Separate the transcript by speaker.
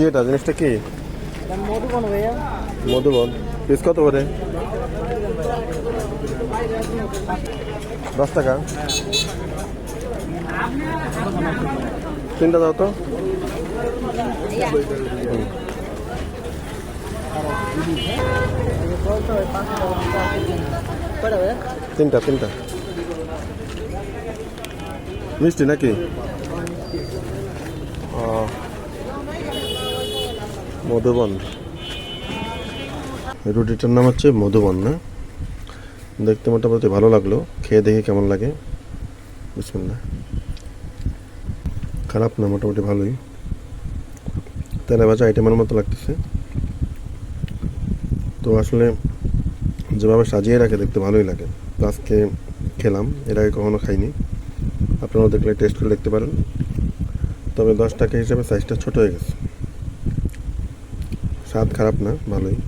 Speaker 1: কি এটা জিনিসটা কি?
Speaker 2: মধুবন, ভাইয়া।
Speaker 1: পিস কত করে? দশ টাকা। তিনটা দাও তো। তিনটা তিনটা। মিষ্টি নাকি? মধুবন। রুটিটার নাম হচ্ছে মধুবন, না? দেখতে মোটামুটি ভালো লাগল। খেয়ে দেখে কেমন লাগে। বিসমিল্লাহ। খারাপ না, মোটামুটি ভালোই। তেলে ভাজা আইটেমের মতো লাগতেছে। তো আসলে যেভাবে সাজিয়ে রাখে দেখতে ভালোই লাগে। তো আজকে খেলাম, এর আগে কখনো খাইনি। আপনারাও দেখলে টেস্ট করে দেখতে পারেন। তবে দশ টাকা হিসাবে সাইজটা ছোট হয়ে গেছে। স্বাদ খারাপ না ভালোই